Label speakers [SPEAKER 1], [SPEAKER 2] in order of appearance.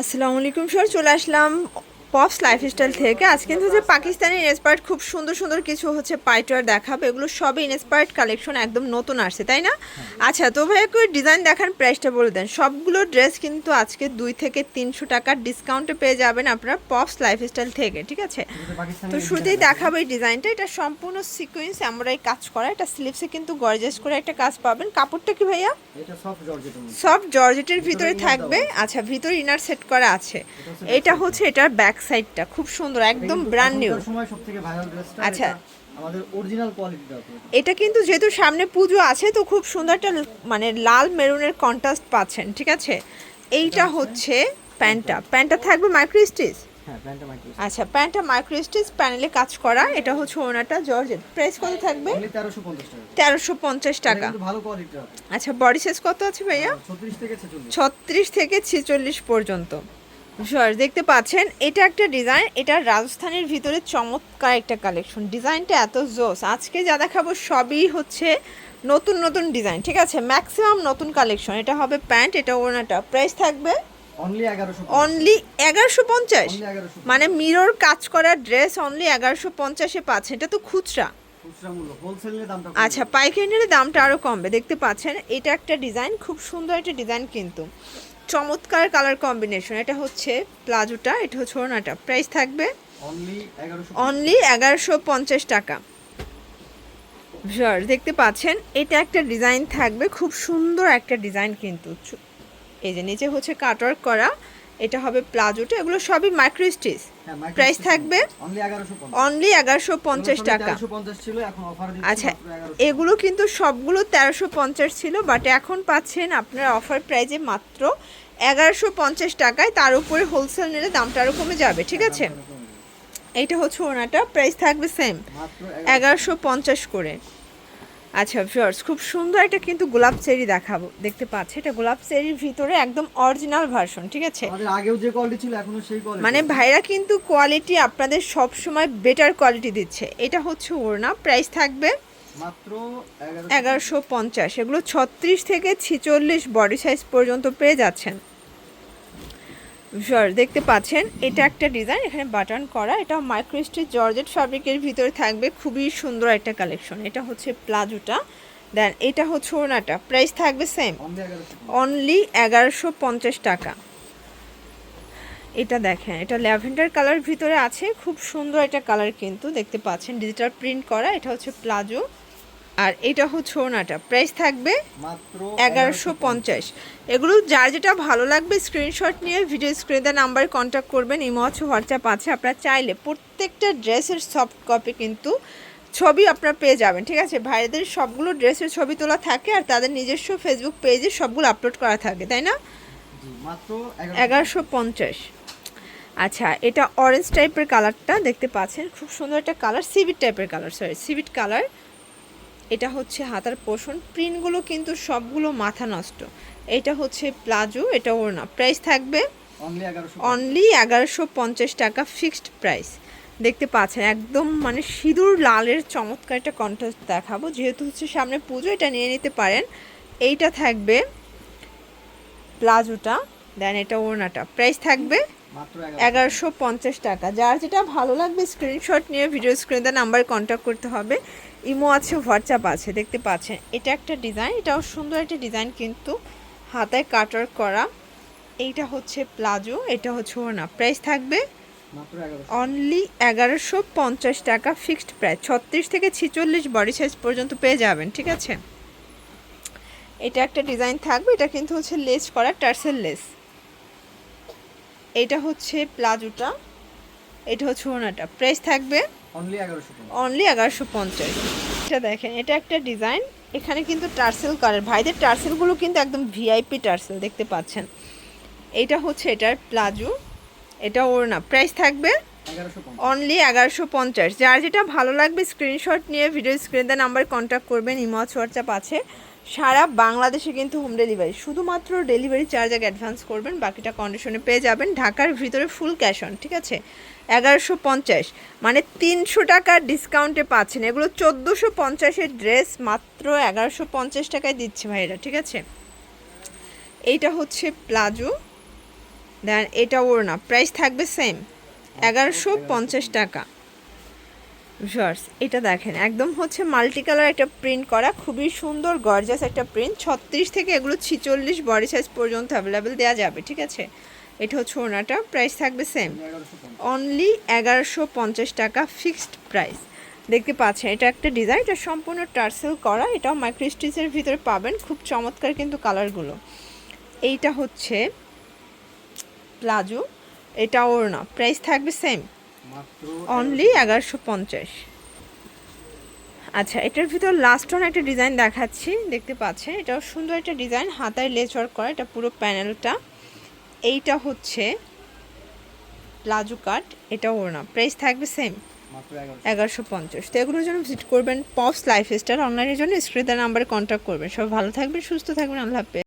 [SPEAKER 1] আসসালামু আলাইকুম স্যার। চলে আসলাম পপস লাইফস্টাইল থেকে আজ কিন্তু যে পাকিস্তানি ইনস্পায়ার্ড খুব সুন্দর সুন্দর কিছু হচ্ছে পাইটওয়ার দেখাবো এগুলো সবই ইনস্পায়ার্ড কালেকশন একদম নতুন আসছে তাই না? আচ্ছা তো ভাই একটু ডিজাইন দেখান প্রাইসটা বলে দেন। সবগুলো ড্রেস কিন্তু আজকে দুই থেকে তিনশো টাকার ডিসকাউন্টে পেয়ে যাবেন আপনারা পপস লাইফস্টাইল থেকে ঠিক আছে? তো শুরুতেই দেখাবো এই ডিজাইনটা এটা সম্পূর্ণ সিকোয়েন্স আমরা এই কাজ করা এটা স্লিপসে কিন্তু গর্জেস করে একটা কাজ পাবেন। কাপড়টা কি ভাইয়া?
[SPEAKER 2] সফট জর্জেটের
[SPEAKER 1] ভিতরে থাকবে। আচ্ছা ভিতরে ইনার সেট করা আছে। এটা হচ্ছে এটার ব্যাক সাইডটা খুব সুন্দর একদম ব্র্যান্ড নিউ আচ্ছা।
[SPEAKER 2] এটা আমাদের অরিজিনাল কোয়ালিটিটা
[SPEAKER 1] এটা কিন্তু যেহেতু সামনে পুজো আছে তো খুব সুন্দর একটা মানে লাল মেরুনের কন্ট্রাস্ট পাচ্ছেন ঠিক আছে? এইটা হচ্ছে প্যান্টটা। প্যান্টটা। থাকবে মাইক্রো স্টিচ
[SPEAKER 2] হ্যাঁ
[SPEAKER 1] আচ্ছা প্যান্টটা মাইক্রো স্টিচ প্যানেলে কাজ করা এটা হচ্ছে ওনাটা জর্জেট। প্রাইস কত থাকবে?
[SPEAKER 2] অনলি 1350 টাকা।
[SPEAKER 1] তেরোশো পঞ্চাশ টাকা।
[SPEAKER 2] ভালো
[SPEAKER 1] আচ্ছা বডি সাইজ কত আছে ভাইয়া?
[SPEAKER 2] 36 থেকে
[SPEAKER 1] ছত্রিশ থেকে ছেচল্লিশ পর্যন্ত। সর দেখতে পাচ্ছেন এটা একটা ডিজাইন এটা রাজস্থানের ভিতরে চমৎকার একটা কালেকশন ডিজাইনটা এত জোস। আজকে যা দেখাবো সবই হচ্ছে নতুন নতুন ডিজাইন ঠিক আছে? ম্যাক্সিমাম নতুন কালেকশন এটা হবে প্যান্ট এটা ওনাটা প্রাইস থাকবে
[SPEAKER 2] অনলি
[SPEAKER 1] অনলি এগারোশো পঞ্চাশ? মানে মিরর কাজ করা ড্রেস অনলি এগারোশো পঞ্চাশে পাচ্ছেন এটা তো খুচরা। আচ্ছা পাইকারি দামটা আরও কমবে। দেখতে পাচ্ছেন এটা একটা ডিজাইন খুব সুন্দর একটা ডিজাইন কিন্তু। চমৎকার কালার কম্বিনেশন এটা হচ্ছে প্লাজোটা এটা হচ্ছে ওড়নাটা। প্রাইস থাকবে
[SPEAKER 2] অনলি
[SPEAKER 1] এগারোশো পঞ্চাশ। টাকা। দেখতে পাচ্ছেন এটা একটা ডিজাইন থাকবে। খুব সুন্দর একটা ডিজাইন কিন্তু। এই যে নিচে হচ্ছে কাটওয়ার্ক করা। এটা হবে প্লাজোটা এগুলো সবই মাইক্রো স্টিচ প্রাইস থাকবে
[SPEAKER 2] অনলি
[SPEAKER 1] এগারোশো পঞ্চাশ। টাকা।
[SPEAKER 2] 1350 ছিল এখন অফার দিচ্ছি
[SPEAKER 1] আচ্ছা এগুলো কিন্তু সবগুলো তেরোশো পঞ্চাশ ছিল বাট এখন পাচ্ছেন আপনার অফার প্রাইজে মাত্র এগারোশো পঞ্চাশ টাকায়। তার উপরে হোলসেল নিলে দামটা আরও কমে যাবে ঠিক আছে? এটা হচ্ছে ওনাটা প্রাইস থাকবে সেম এগারোশো পঞ্চাশ করে। আচ্ছা ভিউয়ার্স খুব সুন্দর একটা কিন্তু গোলাপ চেরি দেখাবো দেখতে পাচ্ছি। এটা গোলাপ চেরির ভিতরে একদম অরিজিনাল ভার্সন ঠিক আছে?
[SPEAKER 2] আগেও যে কোয়ালিটি ছিল এখনও সেই কোয়ালিটি
[SPEAKER 1] মানে ভাইরা কিন্তু কোয়ালিটি আপনাদের সব সময় বেটার কোয়ালিটি দিচ্ছে। এটা হচ্ছে ওড়না প্রাইস থাকবে
[SPEAKER 2] মাত্র 11
[SPEAKER 1] এগারোশো পঞ্চাশ। এগুলো ছত্রিশ থেকে ছিচল্লিশ বডি সাইজ পর্যন্ত পেয়ে যাচ্ছেন। দেখতে পাচ্ছেন, এটা একটা ডিজাইন এখানে বাটন করা, এটা মাইক্রোস্টিচ জর্জেট ফ্যাব্রিকের ভিতরে থাকবে, খুবই সুন্দর একটা কালেকশন এটা হচ্ছে প্লাজোটা দেন এটা হচ্ছে ওনাটা প্রাইস থাকবে সেম
[SPEAKER 2] অনলি 1150
[SPEAKER 1] অনলি এগারোশো পঞ্চাশ টাকা। এটা দেখেন, এটা ল্যাভেন্ডার কালার ভিতরে আছে, খুব সুন্দর একটা কালার কিন্তু, দেখতে পাচ্ছেন ডিজিটাল প্রিন্ট করা, এটা হচ্ছে প্লাজো আর এটা হচ্ছে ওনাটা। প্রাইস থাকবে এগারোশো পঞ্চাশ। এগুলো যার যেটা ভালো লাগবে স্ক্রিনশট নিয়ে ভিডিও স্ক্রিনে নাম্বারে কন্ট্যাক্ট করবেন ইমো আছে হোয়াটসঅ্যাপ আছে আপনারা চাইলে প্রত্যেকটা ড্রেসের সফট কপি কিন্তু ছবি আপনারা পেয়ে যাবেন ঠিক আছে? ভাইদের সবগুলো ড্রেসের ছবি তোলা থাকে আর তাদের নিজস্ব ফেসবুক পেজে সবগুলো আপলোড করা থাকে তাই না?
[SPEAKER 2] জি মাত্র 1150
[SPEAKER 1] এগারোশো পঞ্চাশ। আচ্ছা এটা অরেঞ্জ টাইপের কালারটা দেখতে পাচ্ছেন। খুব সুন্দর একটা কালার সিভিট টাইপের কালার সরি সিভিট কালার এটা হচ্ছে হাতার পোষণ। প্রিন্টগুলো কিন্তু সবগুলো মাথা নষ্ট। এটা হচ্ছে প্লাজো এটা ওড়না প্রাইস থাকবে
[SPEAKER 2] অনলি
[SPEAKER 1] এগারোশো পঞ্চাশ। টাকা ফিক্সড প্রাইস দেখতে পাচ্ছেন একদম মানে সিঁদুর লালের চমৎকার একটা কন্ট্রাস্ট দেখাবো। যেহেতু হচ্ছে সামনে পুজো এটা নিয়ে নিতে পারেন। এইটা থাকবে প্লাজোটা দেন এটা ওড়নাটা। প্রাইস থাকবে
[SPEAKER 2] মাত্র 1150
[SPEAKER 1] এগারোশো পঞ্চাশ টাকা। যার যেটা ভালো লাগবে স্ক্রিনশট নিয়ে ভিডিও স্ক্রিনে নাম্বার কন্ট্যাক্ট করতে হবে। ইমো আছে হোয়াটসঅ্যাপ আছে দেখতে পাচ্ছেন। এটা একটা ডিজাইন এটাও সুন্দর একটা ডিজাইন কিন্তু হাতায় কাটার করা। এইটা হচ্ছে প্লাজো এটা হচ্ছে ওড়না। প্রাইস থাকবে অনলি এগারোশো। পঞ্চাশ টাকা ফিক্সড প্রাইস ছত্রিশ থেকে ছিচল্লিশ বডি সাইজ পর্যন্ত পেয়ে যাবেন ঠিক আছে? এটা একটা ডিজাইন থাকবে এটা কিন্তু হচ্ছে লেস করা টার্সেল লেস এটা হচ্ছে প্লাজোটা এটা হচ্ছে ওনাটা প্রাইস থাকবে
[SPEAKER 2] অনলি 1150
[SPEAKER 1] অনলি এগারোশো পঞ্চাশ। এটা দেখেন এটা একটা ডিজাইন এখানে কিন্তু টার্সেল কালার। ভাইদের টার্সেলগুলো কিন্তু একদম ভিআইপি টার্সেল দেখতে পাচ্ছেন। এটা হচ্ছে এটার প্লাজো এটা ওড়না। প্রাইস থাকবে
[SPEAKER 2] 1150
[SPEAKER 1] অনলি এগারোশো পঞ্চাশ। যার যেটা ভালো লাগবে স্ক্রিনশট নিয়ে ভিডিও স্ক্রিনে নাম্বার কন্ট্যাক্ট করবেন ইমজ হোয়াটসঅ্যাপ আছে। সারা বাংলাদেশে কিন্তু হোম ডেলিভারি শুধুমাত্র ডেলিভারি চার্জ আগে অ্যাডভান্স করবেন, বাকিটা কন্ডিশনে পেয়ে যাবেন। ঢাকার ভিতরে ফুল ক্যাশ অন ঠিক আছে? এগারোশো পঞ্চাশ। মানে তিনশো টাকার ডিসকাউন্টে পাচ্ছেন। এগুলো চোদ্দোশো পঞ্চাশের ড্রেস মাত্র এগারোশো পঞ্চাশ টাকায় দিচ্ছে ভাইরা ঠিক আছে? এইটা হচ্ছে প্লাজো দেন এটা ওড়না। প্রাইস থাকবে সেম এগারোশো পঞ্চাশ টাকা। ভিউয়ার্স, এটা দেখেন, একদম হচ্ছে মাল্টি কালার একটা প্রিন্ট করা, খুবই সুন্দর, গর্জাস একটা প্রিন্ট, ছত্রিশ থেকে এগুলো ছিচল্লিশ বডি সাইজ পর্যন্ত অ্যাভেলেবেল দেওয়া যাবে, ঠিক আছে? এটা হচ্ছে ওড়নাটা প্রাইস থাকবে সেম অনলি এগারোশো পঞ্চাশ টাকা ফিক্সড প্রাইস দেখতে পাচ্ছেন, এটা একটা ডিজাইন এটা সম্পূর্ণ টার্সেল করা, এটাও মাইক্রো স্টিচের ভিতরে পাবেন, খুব চমৎকার কিন্তু কালারগুলো এইটা হচ্ছে প্লাজো। এটা ওড়না প্রাইস থাকবে সেম অনলি এগারোশো পঞ্চাশ। আচ্ছা এটার ভিতর লাস্ট অন একটা ডিজাইন দেখাচ্ছি। দেখতে পাচ্ছেন এটাও সুন্দর একটা ডিজাইন হাতায় লেজ ওয়ার্ক করা এটা পুরো প্যানেলটা এইটা হচ্ছে প্লাজো কাট এটা ওড়না। প্রাইস থাকবে সেম এগারোশো। পঞ্চাশ। তো এগুলোর জন্য ভিজিট করবেন পপস লাইফ স্টাইল অনলাইনের জন্য স্ক্রিনের নাম্বারে কন্ট্যাক্ট করবেন। সব ভালো থাকবেন সুস্থ থাকবেন। আল্লাহ হাফেজ।